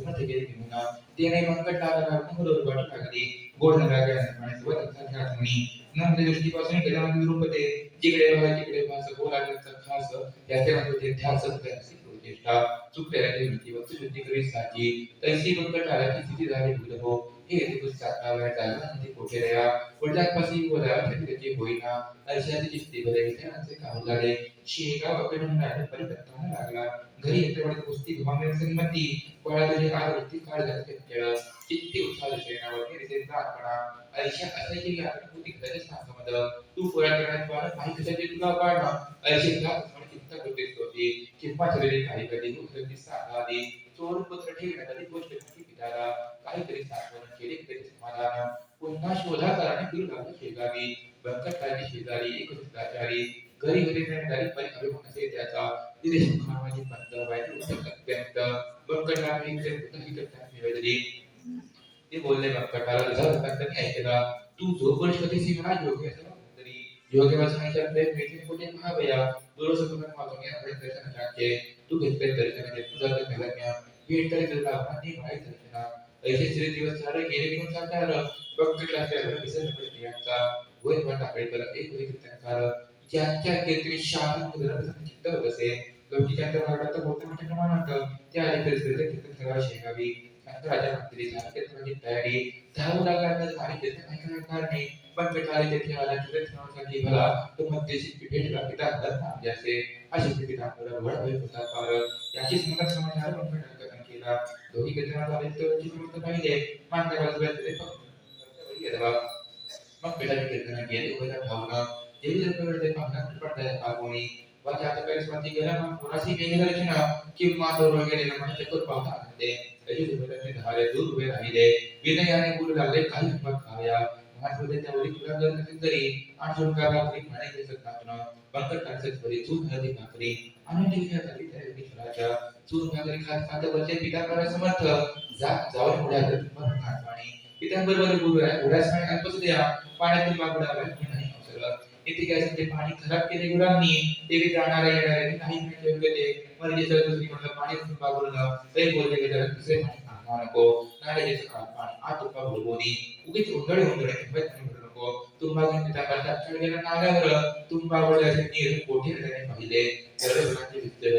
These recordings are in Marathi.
गेल्यावर दृष्टीपासून गेल्यामध्ये रूपते जिकडे बघा तिकडे भास बोलायचं खास याचे म्हणजे ध्यास त्याची चेष्टा चुकलेल्या वृत्ती वस्तुशुद्धी साची तैसी स्थिती झाली भूल हो हे येथे सातवा वेळ चालला? आणि कोठे रया वडिलांपाशी बोला त्याची त्याची होईना? अर्षाची झाले शेगाव लागला. घरी येते कुस्ती घुमावणे संमती वळा तुझे वृत्ती काळ घातले खेळ चित्ती उत्साह शेणावर निरसेचा आपणा आयुष्यात असायची आकृती खरंच सांगमद तू पुरा करण्यात पार काही कशाचे तुला पाळणं आयुष्यात म्हणून चिंता करतेस होती किंवा काही कधी चोर गोष्ट पिताला काहीतरी साठवण केले पुन्हा शोधा कराने फिरू लागले शेगावी बंकटाची शेजारी एक शिष्टाचारी घरी घरी नेणारी पण अभिमान असे त्याचा दिनेश मुखामाजी पंत वाईट अत्यंत बंकटाने मी निवेदली. ते बोलले बंकटाला तुझा बंकटाने ऐकला तू जो पण शोधेसी मला योग्य असं तरी योग्य वाचनाच्या प्रयत्न येथे कुठे महावया दुरस कुठे मागून या प्रयत्न दर्शनाचे तू घेतले दर्शन घेत तुझा तर कलज्ञ भेट तरी तुला आणि माहीत दर्शना. ऐसे श्री दिवस झाले गेले निघून जाणार बंकटला त्या विसर्ग प्रियांचा वैर टाकळे तर एक वेळी कीर्तनकार ज्यांच्या कीर्तनी शांत चित्त बसे. गमतीच्या भागात मोठ्या मोठ्या प्रमाणात त्या आले परिस्थितीत कीर्तन करावा शेगावी राजा मंत्री झाले तयारी. धावू लागला तर झाली कीर्तन ऐकणार कारणे पण पेटाले तेथे आला कीर्तनासाठी भला तो मध्यशी भेटला पिता असे. अशी स्थिती दाखवला वड होत होता पार याचीच मनात समाचार पण कथन केला दोघी कीर्तनात आले तर चित्रमूर्त पाहिले मांडल्या बाजूला ते मग पेटाचे कीर्तन गेले उभ्या भावना देवी दरबारात पाहण्यात पडताय आगोणी वाचा आता काही स्वाती गेला मग कोणाशी गेली रचना किंवा तो वगैरे म्हणजे चक्कर पाहता ते त्याची सुबोधाचे धारे दूर उभे राहिले विनयाने बोलू लागले काही हिंमत खाव्या महात्मते त्यावरी तुला जर नसेल तरी आठवण करा तरी म्हणे दिसत टाकणं बंकट टाकत बरी चून हळदी भाकरी आणि टिकल्या तरी त्या ईश्वराच्या चून भाकरी खात खात वरचे पिता समर्थ. जा जाऊन पुढे आलं तुम्हाला पाणी पित्यांबरोबर बोलू आहे उड्यास पाणी अल्पच पाण्यातून बागुडावे नाही अवसर काय ते पाणी खराब केले गुरांनी. देवी जाणारे येणारे नाही म्हणजे योग्य ते मर्जी जर दुसरी म्हणलं पाणी तुम्ही बागुडलं तरी बोलले गेले दुसरे पाणी नको. नाले पाणी आत उपा बोलबोनी उगीच उंदळे उंदळे किंमत नाही भरू नको तुम्हा घेऊन नीर कोठे त्याने पाहिले.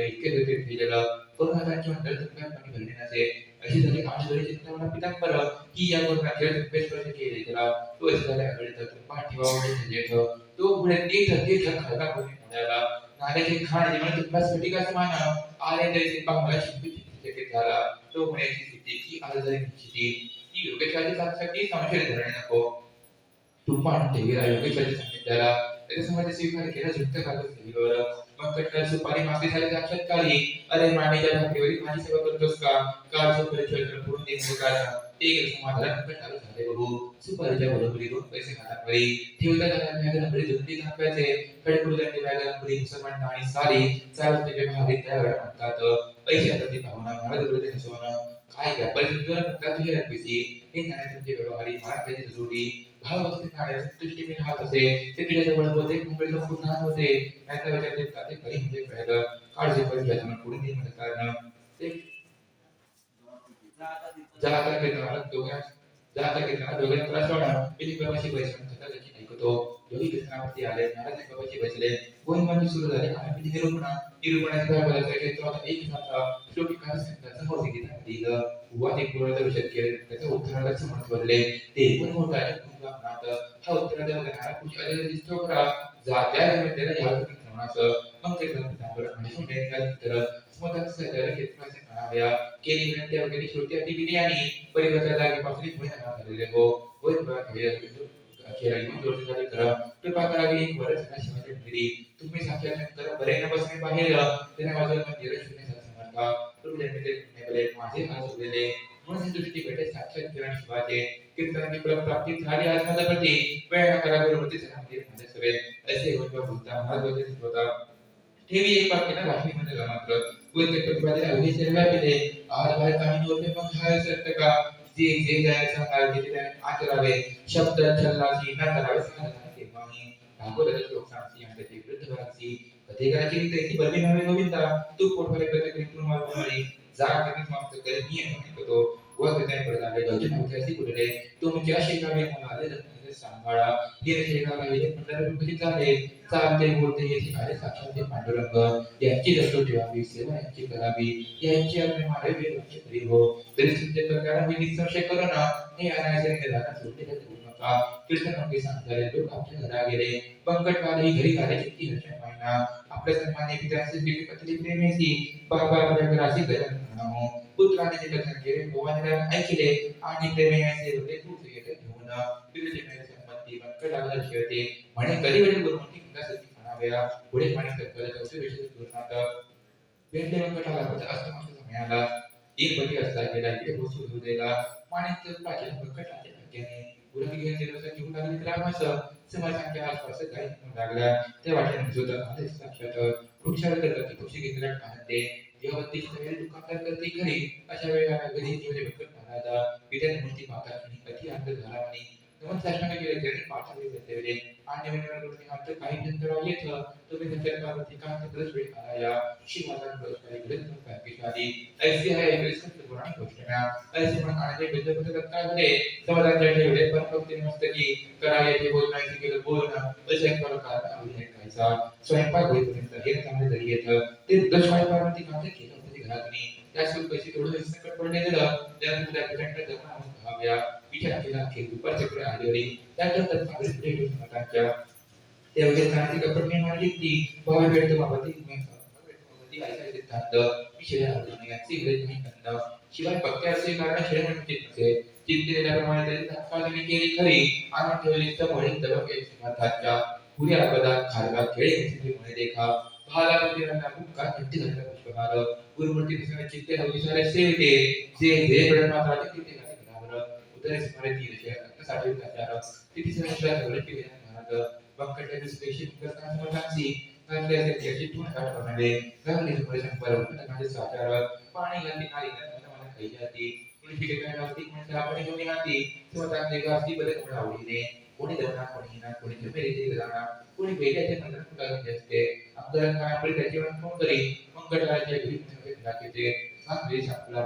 इतके गती भिजलेलं पाणी भरले नसे अशी झाली आमची घरी चिंतामणा पितांबर. की या गुणा खेळ केले. तो तो पुढे तीर्थ तीर्थ खळगा कोणी म्हणाला नाल्याचे खाण जेवण तुपास स्फटिका समान? आले तरी पाहुणा शिंपी झाला. तो पुण्याची स्थिती की आज झाली निश्चिती. की योगेशाची साक्षाती संशय धरणे नको. ठेवीला त्याच्या स्वीकार केला कागद ठेवीवर. मग सुपारी अरे भाकरीवरी माझी सेवा करतोस का? जो परिचय झाले बघू. सुपारीच्या बरोबरी दोन पैसे हातावरी ठेवता मुसलमान आणि सारी चालत ते भारी म्हणतात. ती भावना मला दुर्गती हसवणं काय घ्या परिस्थितीवर हे तुमचे व्यवहारी असते मी असे ते होते मुंबईला खूप लहान होते त्याच्या ते म्हणजे काळजी पण पुढे नाही म्हणत कारण. ते जाता घेताना दोघांना जाता कीर्तनाला दोघांना त्रास होणार पिली बाबाची पैसे म्हणतात ऐकतो. दोघी कीर्तनावरती आले महाराज बाबाची बसले गोविंदाची सुरू झाली आणि निरूपणा निरूपणाचा काय बोलायचं क्षेत्र आता एक झाला श्लोकी काय सांगतात समोर गीता दिलं उवाचे पूर्ण विषय केले त्याचं उत्तराचं महत्त्व बोलले ते पण मोठं आहे हा उत्तर देणारा कुठे अजय दिसतो खरा जात्या त्याला या कीर्तनाचं मग ते कीर्तनावर आणि म्हणते काय तर मग म्हणाव्या केली विनंती वगैरे श्रुती अति विधी परिवर्तन जागेपासून पुढे झालेले हो होय बघा खेळ जोडली झाली करा. कृपा करावी एक वरच शिवाजी दिली तुम्ही साक्षात बरे न बसणे बाहेर. त्याने माझं मंदिर शून्य समर्था. प्रभू जन्मले नेबले माझे हात उरलेले म्हणून दृष्टी भेटे साक्षात किरण शिवाचे कीर्तनाची प्राप्ती झाली आज माझा प्रती वेळ न करा गुरुमती मंदिर माझे सवे असे होत बोलता महाराज होता. ठेवी एक वाक्य ना भाषेमध्ये मात्र वैद्य प्रतिपादन अवघे सर्व पिले आज बाहेर काही नव्हते मग काय सत्य का? जे जे जाय सांगावे ते त्याने आचरावे शब्द छल्लाची न करावे सांगावे माही भागवत श्लोक सांगसी आणि त्याची वृद्ध भरांसी कथे करायची की त्याची बरमी नव्हे गोविंदा तू कोठवरे कथे करी तू मारी. जा कधी समाप्त करे मी आहे व कथे पडताले गजन होते असे कुठले. तुमच्या शेकावे होणारे रत्न रत्नाचे सांभाळा. हे शेकावे पंढरपूर कधी झाले? चालते बोलते हे आले साक्षात पांडुरंग. यांची दसो ठेवावी सेवा यांची करावी. यांची आपले मारावी लक्ष करी हो. तरी तुमचे प्रकार मी निसंशय करू ना. हे अनायचे निदान सोडले तर करू नका. कीर्तन अंगी सांगताले लोक आपल्या घरा गेले. पंकटवाले घरी आले किती हर्षण महिना आपल्या सन्माने पित्याचे बिल पत्नी प्रेमेसी बाबा आपल्या घराशी गरज म्हणा हो. पुत्राने जे कथन केले भगवानला ऐकले आणि प्रेमेचे होते तू घेऊन संपत्ती पंकटाला शिवते. म्हणे कधी वेळी गुरुमूर्ती विकासाची म्हणाव्या. पुढे म्हणे सत्तर चौथे विषय पूर्णात. भेटले पंकटाला होता अस्तमाच्या समयाला. एक पती असला गेला इकडे बसू घेऊ दिला माणिक पाहिजे पंकटाच्या धक्क्याने. घेऊन घेऊन समाजांच्या आसपास काही लागला त्या वाटेने सुद्धा आले साक्षात. वृक्षावर करतात पक्षी घेतला पाहते. देवती सगळे दुकानदार करते घरी अशा वेळेला घरी जेवढे भटकत महाराजा पित्याने मूर्ती पाहतात आणि कधी अंत झाला आणि नमन गेले केले त्यांनी पाठवले जाते आणि वेळेला आता काही नंतर येतं तुम्ही त्याच्या पार्वती का प्रदेश वेळ आया. शिवाजान पुरस्कार ग्रंथ पाकिस्तानी ऐसे आहे एक संत पुराण घोषणा ऐसे म्हणून आणि ते बुद्ध बुद्ध काय समाजाच्या ठेवले पण फक्त मस्तकी करायचे बोलण्याचे केलं बोलणं असे एक प्रकार अभिनय करायचा स्वयंपाक होईपर्यंत हे चांगले जरी येतं ते दशवाय पार्वती काम केलं होतं नाही घरातनी पैसे थोडं संकट पडले दिलं त्यानंतर त्या प्रचंड जगणं भाव्या विचार केला की दुपारच्याकडे आलेली. त्यानंतर मतांच्या त्या वगैरे ती नाही शिवाय पक्के असे कारण श्रेय म्हणजे नसे त्यांनी केली खरी. आणि ठेवली तर म्हणून दबक पुऱ्या पदात खालगा खेळ म्हणे देखा. भाला मंदिरांना मुक्का घंटी घालला पुष्पहार गुरुमूर्ती दिसणे चित्ते हवी सारे सेवते जे जे पडत मात्र आधी तिथे घातले घरावर उदय स्मरण ती विषयसाठी विचार तिथे सगळ्या सगळे केले महाराज बक्कटे स्पेशल करताना समजांची पाणी घातली नाली मला कोणी कोणी कोणी आवडीने. कोणी दरणार कोणी कोणी जाणार कोणी नंतर कुठं असते. आमदारांना आपली त्याची फोन करी मग गटाराच्या घरी दाखवते सापला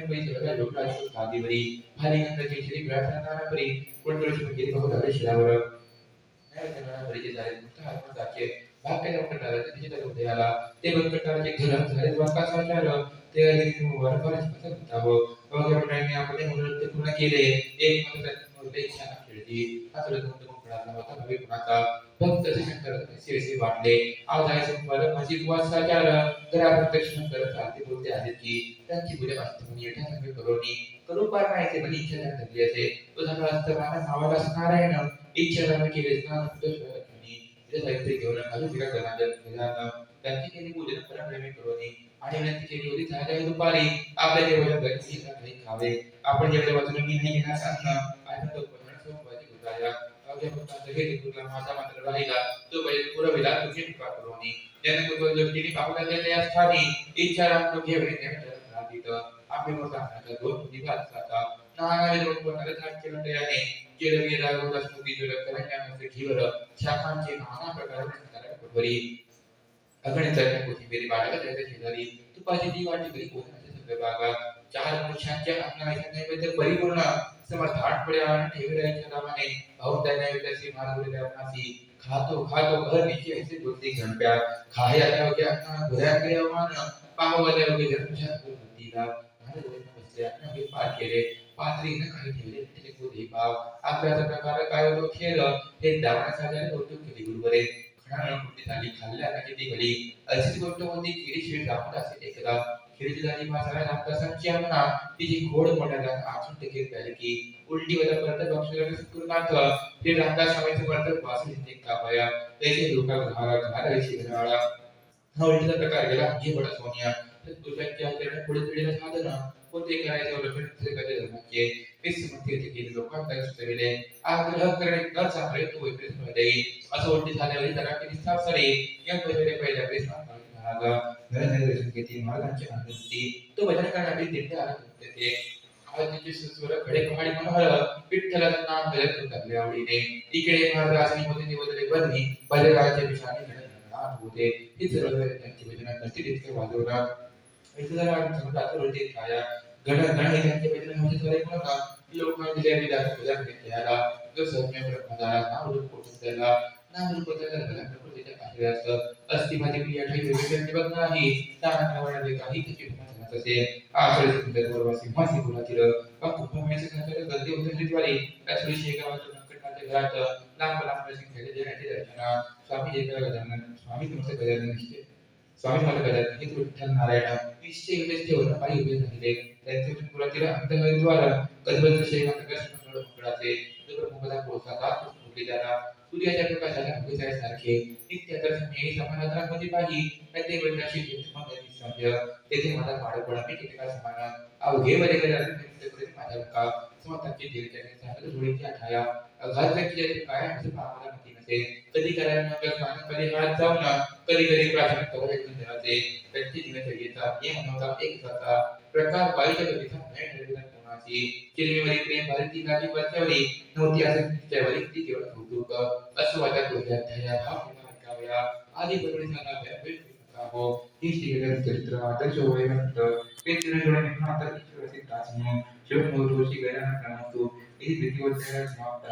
पैसे बघा लोकला साधीवरी भारी श्री म्हणजे बहुत झाले मोठा भाग्य ते बंकटाचे घर झाले ते पसंत होतावं. वगैरे केले. एक इच्छा होता भक्त शंकर शिरसी वाटले. आज आहे माझी उपवास साचार. घरा प्रत्यक्ष शंकर आरती बोलते आहेत की त्यांची पूजा वास्तव येठा संग करोनी. करू पार नाही पण इच्छा नाही धरली असे. तो असताना नावाला नारायण इच्छा राम केले स्नान तिथे साहित्य घेऊन घालू तिला त्यांची केली पूजन परमप्रेमी करोनी. आणि विनंती केली होती झाल्या दुपारी. आपल्या जेवण खावे. आपण जेवढ्या बाजूने मी नाही घेणार अन्न. आणि तो सोमवारी उठाया अवघ्या भक्तांचा हे तुला माझा मात्र राहिला तो बैल पुरविला तुझी कृपा करोनी ज्याने पूर्व दृष्टीने पाहुला गेल्या स्थानी इच्छा राम तो घेऊन तिथं आपले मोठा दोन दिवस जाता नानाने दोन कोणाला केलं त्याने केलं गेला रोजा स्मृती जुलक करण्यामध्ये घीवर शाखांचे नाना प्रकार बरी अगणित कोथिंबीर बाळगा त्याच्या शेजारी. तुपाची ती वाटी घरी कोणाचे सगळे बागा. चार मनुष्यांच्या अन्नाच्या नैवेद्य परिपूर्ण समर्थ आठ आणि ठेवल्याच्या नावाने भाऊ त्या नैवेद्याची मारगुरी देवनासी खातो खातो घर नीचे ऐसे बोलती घंट्या खाया त्यावगे अन्ना घुऱ्या के अवमान पावल्या वगे धर्मशा बुद्धीला. आणि बसले आणि पाठ केले. पात्रीने काही ठेवले त्याचे कोधी भाव आपल्याचा प्रकार काय होतो? खेळ. हे दावण्यासाठी कौतुक केली गुरुवरे. खणानं कुठे झाली खाल्ल्या ना किती घडी. अशीच गोष्ट होती खिरी शिळ दाखवत असे एकदा. खिरीची झाली मासाला रामदासांची आमना तिची घोड मोठ्या आचून देखील प्याली की उलटी वजा परत बक्षिला सुकुरनाथ ते रामदास स्वामीचे परत वासी जिथे कापाया त्याचे लोका घाला घालायची घराळा हा उलटीचा प्रकार गेला हे बडा सोनिया. तर दुसऱ्यांच्या हाताने पुढे पिढीला साधना कोणते करायचे रक्षण कधी धर्माचे विसमध्ये येथे केले लोकांना सुचविले आग्रह करणे न चांगले तो विपरीत मध्ये असं उलटी झाल्यावर त्याला किती साफ सारे या पहिले पहिल्या प्रश्न महाराज महाराजांची तो सुस्वर खडे कमाडी मनोहर विठ्ठलाचं नाम आवडीने. इकडे मोदी निवडले घडत होते हे सर्व वाजवला गण गण हे त्यांचे भजन म्हणजे भजन जो सौम्य ब्रह्मदारा रूप त्याला क्रिया ठेवी विवेचन नाही काही तसे सुंदर संचालक घरात लांब लांब स्वामी जयकर गजानन स्वामी तुमचे गजानन निश्चय स्वामी मला गजानन हे विठ्ठल नारायण निश्चय उमेश ठेवून पायी उभे झालेले. त्यांचे पुरातील अंतहरिद्वार गजबज शेगाव नगर मंगळाचे प्रमुखदा पोहोचतात त्याला सूर्याच्या प्रकाशाला अभिजाय सारखे नित्य दर्शन हे समानांतरामध्ये पाही ते वैद्याशी सभ्य तेथे माझा बाळपणा मी किती समाना अवघे बरे गेल्यानंतर माझ्या का स्वतःची दिलच्या सागर धुळीची आठाया घात व्यक्ती काय म्हणजे आम्हाला माहिती नसे. कधी करायला नगर कधी हात जाऊन कधी कधी प्रार्थना कवर ऐकून देवाचे व्यक्ती दिनचर्येचा हे मनोता एक जाता प्रकार वाईट गतीचा भय ठरविला. कोणाची चिरमीवरी प्रेम भारती गाठी पत्यावरी नव्हती असं तिच्यावरी ती केवळ कौतुक. असं वाटत होत्या धैर्या भाव ऐकाव्या आदी हो ही चरित्र आदर्श वयवंत ते चिरंजीवन आता समाप्त.